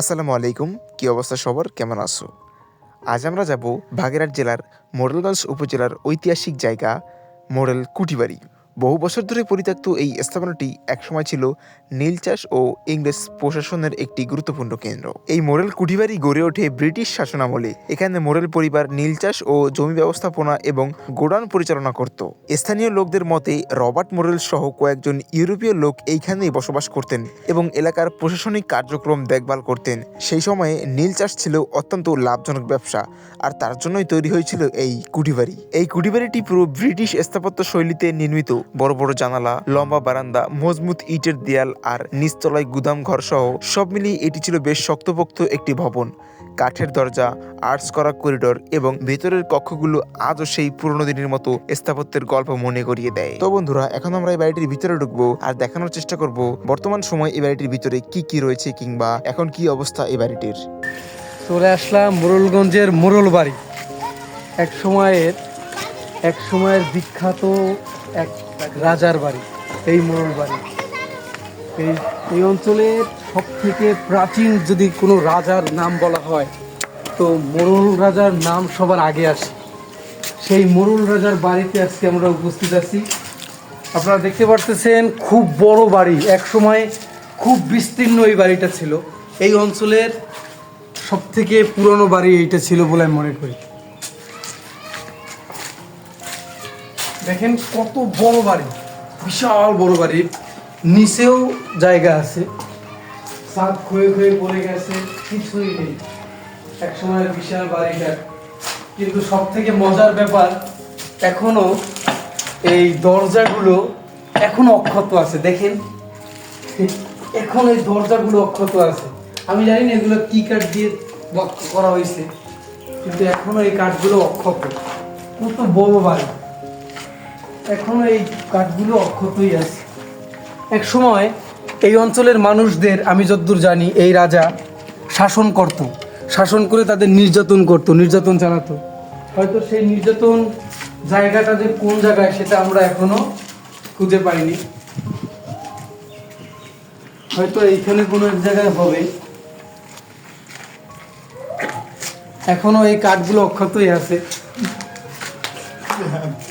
আসসালামু আলাইকুম, কি অবস্থা সবার? কেমন আছো? আজ আমরা যাব বাগেরহাট জেলার মোড়েলগঞ্জ উপজেলার ঐতিহাসিক জায়গা মোড়েল কুটিবাড়ি। বহু বছর ধরে পরিত্যক্ত এই স্থাপনাটি একসময় ছিল নীল চাষ ও ইংরেজ প্রশাসনের একটি গুরুত্বপূর্ণ কেন্দ্র। এই মোরেল কুঠিবাড়ি গড়ে ওঠে ব্রিটিশ শাসনামলে। এখানে মোড়েল পরিবার নীল চাষ ও জমি ব্যবস্থাপনা এবং গোডান পরিচালনা করত। স্থানীয় লোকদের মতে, রবার্ট মোরেল সহ কয়েকজন ইউরোপীয় লোক এইখানেই বসবাস করতেন এবং এলাকার প্রশাসনিক কার্যক্রম দেখভাল করতেন। সেই সময়ে নীল চাষ ছিল অত্যন্ত লাভজনক ব্যবসা আর তার জন্যই তৈরি হয়েছিল এই কুঠিবাড়ি। এই কুঠিবাড়িটি পুরো ব্রিটিশ স্থাপত্য শৈলীতে নির্মিত। বড় বড় জানালা, লম্বা বারান্দা, মজবুত ইটের দেয়াল আর নিচতলায় গুদাম ঘর সহ সব মিলিয়ে এটি ছিল বেশ শক্তপোক্ত একটি ভবন। কাঠের দরজা আর্টস করা করিডোর এবং ভেতরের কক্ষগুলো আজও সেই পুরনো দিনের মতো স্থাপত্যের গল্প মনে করিয়ে দেয়। তো বন্ধুরা, এখন আমরা এই বাড়িটির ভিতরে ঢুকবো আর দেখানোর চেষ্টা করব বর্তমান সময় এই বাড়িটির ভিতরে কি কি রয়েছে কিংবা এখন কি অবস্থা এই বাড়িটির। চলে আসলাম মোরলগঞ্জের মোরল বাড়ি। এক সময়ের এক সময়ের বিখ্যাত এক রাজার বাড়ি, এই মোরল বাড়ি। এই এই অঞ্চলের সব থেকে প্রাচীন যদি কোনো রাজার নাম বলা হয়, তো মোরল রাজার নাম সবার আগে আসে। সেই মোরল রাজার বাড়িতে আজকে আমরা উপস্থিত আছি। আপনারা দেখতে পারতেছেন, খুব বড় বাড়ি। এক সময় খুব বিস্তীর্ণ এই বাড়িটা ছিল। এই অঞ্চলের সব থেকে পুরনো বাড়ি এইটা ছিল বলে আমি মনে করি। দেখেন কত বড় বাড়ি, বিশাল বড় বাড়ি। নিচেও জায়গা আছে। ছাদ ক্ষয়ে ক্ষয়ে পড়ে গেছে, কিছুই নেই। এক সময় বিশাল বাড়িটা। কিন্তু সব থেকে মজার ব্যাপার, এখনও এই দরজাগুলো এখনও অক্ষত আছে। দেখেন, এখন এই দরজাগুলো অক্ষত আছে। আমি জানি না এগুলো কি কাঠ দিয়ে করা হয়েছে, কিন্তু এখনও এই কাঠগুলো অক্ষত। কত বড় বাড়ি। এখনও এই কাঠগুলো অক্ষতই আছে। এক সময় এই অঞ্চলের মানুষদের, আমি যতদূর জানি, এই রাজা শাসন করত। শাসন করে তাদের নির্যাতন করত, নির্যাতন চালাতো। হয়তো সেই নির্যাতন জায়গাটা যে কোন জায়গায়, সেটা আমরা এখনও খুঁজে পাইনি। হয়তো এইখানে কোনো এক জায়গায় হবে। এখনও এই কাঠগুলো অক্ষতই আছে।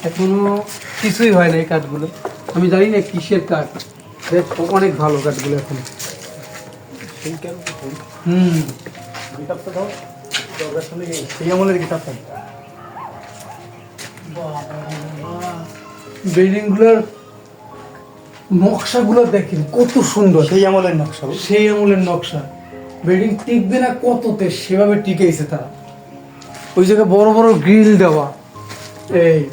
এখনও কিছুই হয় না এই কাঠগুলো। আমি জানি না কিসের কাঠ। অনেক ভালো কাঠগুলো এখন। হুম। সেই আমলের কিতাবটা বিল্ডিং নকশাগুলো দেখেন কত সুন্দর। সেই আমলের নকশা সেই আমলের নকশা। বিল্ডিং টিকবে না কততে সেভাবে টিকেছে তারা। ওই জায়গায় বড় বড় গ্রিল দেওয়া। এই।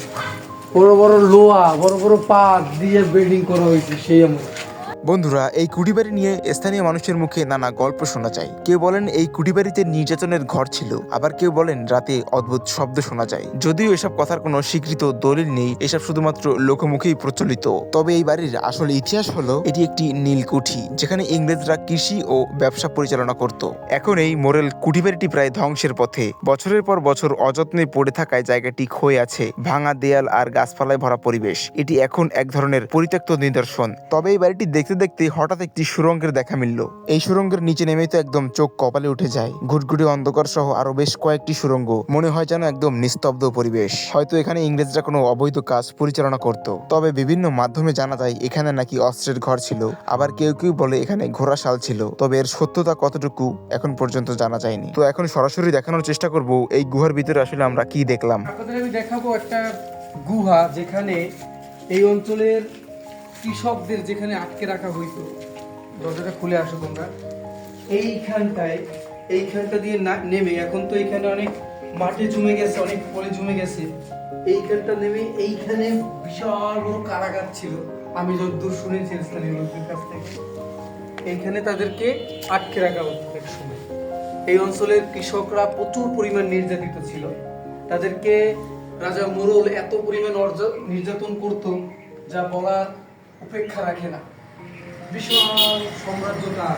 বড় বড় লোহা বড় বড় পাত দিয়ে বিল্ডিং করা হয়েছে সেই আমল। বন্ধুরা, এই কুটিবাড়ি নিয়ে স্থানীয় মানুষের মুখে নানা গল্প শোনা যায়। কেউ বলেন এই কুটিবাড়িতে নির্যাতনের ঘর ছিল, আবার কেউ বলেন রাতে অদ্ভুত শব্দ শোনা যায়। যদিও এসব কথার কোনো স্বীকৃত দলিল নেই, এসব শুধুমাত্র লোকমুখেই প্রচলিত। তবে এই বাড়ির আসল ইতিহাস হলো, এটি একটি নীলকুঠি, যেখানে ইংরেজরা কৃষি ও ব্যবসা পরিচালনা করত। এখন এই মোরেল কুটিবাড়িটি প্রায় ধ্বংসের পথে। বছরের পর বছর অযত্নে পড়ে থাকায় জায়গাটি ক্ষয়ে আছে, ভাঙা দেয়াল আর গাছপালায় ভরা পরিবেশ। এটি এখন এক ধরনের পরিত্যক্ত নিদর্শন। তবে এই বাড়িটি দেখতে দেখতে দেখতে হঠাৎ একটি সুরঙ্গের দেখা মিলল। এই সুরঙ্গের নিচে নেমে তো একদম চোখ কপালে উঠে যায়। ঘুটঘুটি অন্ধকার সহ আরও বেশ কয়েকটি সুরঙ্গ। মনে হয় যেন একদম নিস্তব্ধ পরিবেশ। হয়তো এখানে ইংরেজরা কোনো অবৈধ কাজ পরিচালনা করত। তবে বিভিন্ন মাধ্যমে জানা যায়, এখানে নাকি অস্ত্রের ঘর ছিল। আবার কেউ কেউ বলে এখানে ঘোড়াশাল ছিল। তবে এর সত্যতা কতটুকু, এখন পর্যন্ত জানা যায়নি। তো এখন সরাসরি দেখানোর চেষ্টা করব, এই গুহার ভিতরে আসলে আমরা কি দেখলাম। আমি দেখাবো একটা গুহা যেখানে এই অঞ্চলের কৃষকদের যেখানে আটকে রাখা হইতো। দরজাটা খুলে আসো তোমরা। এইখানটায়, এইখানটা দিয়ে না- নেমে, এখন তো এখানে অনেক মাটি জমে গেছে, অনেক পরে জমে গেছে। এইখানটা নেমে, এইখানে বিশাল বড় কারাগার ছিল। আমি যতদূর শুনেছি স্থানীয় লোকদের কাছ থেকে। এইখানে তাদেরকে আটকে রাখা হতো এক সময়। এই অঞ্চলের কৃষকরা প্রচুর পরিমাণ নির্যাতিত ছিল। তাদেরকে রাজা মোরল এত পরিমাণ নির্যাতন করত, যা বলার উপেক্ষা রাখে না। বিশাল সাম্রাজ্য তার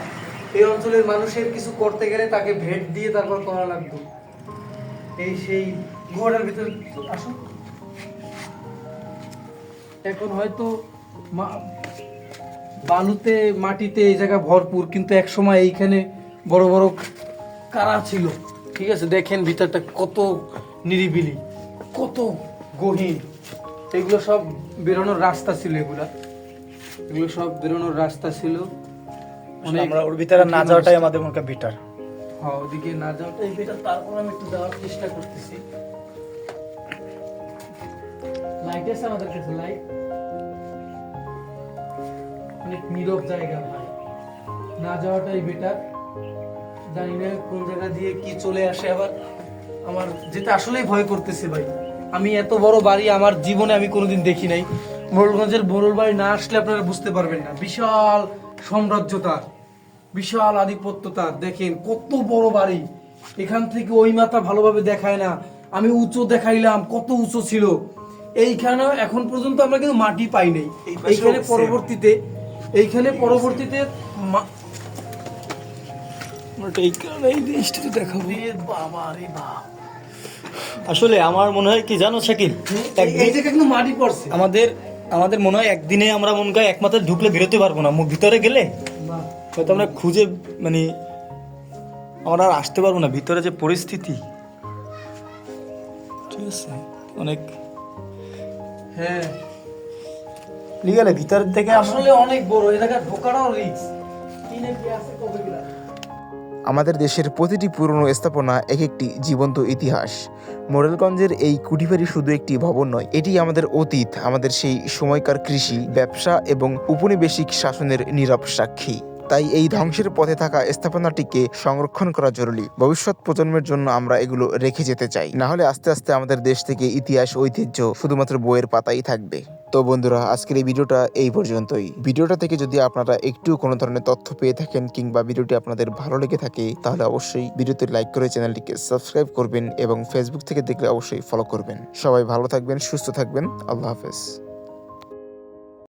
এই অঞ্চলের মানুষের কিছু করতে গেলে তাকে ভেট দিয়ে তারপর করা লাগতো। এই সেই গুহাটার ভিতরে আসুন এখন হয়তো বালুতে, মাটিতে এই জায়গা ভরপুর, কিন্তু এক সময় এইখানে বড় বড় কারা ছিল? ঠিক আছে, দেখেন ভিতরটা কত নিরিবিলি, কত গহীন। এগুলো সব বেরোনোর রাস্তা ছিল এগুলা। এগুলো সব বেরোনোর রাস্তা ছিল। আমরা ওর ভিতরে না যাওয়াটাই আমাদের মনে হয় বেটার হ্যাঁ ওদিকে না যাওয়াটা এই বেটার তারপর আমি একটু যাওয়ার চেষ্টা করতেছি। লাইট আছে আমাদের কাছে লাইট অনেক নীরব জায়গা ভাই। না যাওয়াটাই বেটার জানি না কোন জায়গা দিয়ে কি চলে আসে আবার আমার যেটা আসলেই ভয় করতেছে ভাই। আমি এত বড় বাড়ি আমার জীবনে আমি কোনোদিন দেখি নাই। মোরলগঞ্জের মোরল বাড়ি না আসলে আপনারা বুঝতে পারবেন না। বিশাল সাম্রাজ্যতার বিশাল আধিপত্য তার দেখেন কত বড় বাড়ি। এখান থেকে ওই মাথা ভালোভাবে দেখায় না। আমি উঁচু দেখাইলাম কত উঁচু ছিল। এইখানে এখন পর্যন্ত আমরা কিন্তু মাটি পাই নাই। এইখানে পরবর্তীতে এইখানে পরবর্তীতে মা- এই কারণে এই বাবা রে বাপ। আসলে আমার মনে হয় কি জানো শাকিল? এই- এই জায়গায় কিন্তু মাটি পড়ছে। আমাদের আমাদের মনে হয় একদিনে আমরা মনে হয় একমাত্র ঢুকলে বেরোতে পারব না। ভিতরে গেলে হয়তো আমরা খুঁজে মানে আমরা আর আসতে পারব না। ভিতরে যে পরিস্থিতি। ঠিক আছে? অনেক হ্যাঁ। লিগালে ভিতর থেকে আসলে অনেক বড় জায়গায় ঢোকাটাও রিস্ক কি আছে কতগুলা আমাদের দেশের প্রতিটি পুরনো স্থাপনা এক একটি জীবন্ত ইতিহাস। মোরেলগঞ্জের এই কুটিবাড়ি শুধু একটি ভবন নয় এটি আমাদের অতীত, আমাদের সেই সময়কার কৃষি, ব্যবসা এবং উপনিবেশিক শাসনের নীরব সাক্ষী। তাই এই ধ্বংসের পথে থাকা স্থাপনাটিকে সংরক্ষণ করা জরুরি। ভবিষ্যৎ প্রজন্মের জন্য আমরা এগুলো রেখে যেতে চাই। না হলে আস্তে আস্তে আমাদের দেশ থেকে ইতিহাস, ঐতিহ্য শুধুমাত্র বইয়ের পাতাই থাকবে। তো বন্ধুরা, আজকের এই ভিডিওটা এই পর্যন্তই। ভিডিওটা থেকে যদি আপনারা একটু কোনো ধরনের তথ্য পেয়ে থাকেন কিংবা ভিডিওটি আপনাদের ভালো লেগে থাকে, তাহলে অবশ্যই ভিডিওতে লাইক করে চ্যানেলটিকে সাবস্ক্রাইব করবেন এবং ফেসবুক থেকে দেখলে অবশ্যই ফলো করবেন। সবাই ভালো থাকবেন, সুস্থ থাকবেন। আল্লাহ হাফেজ।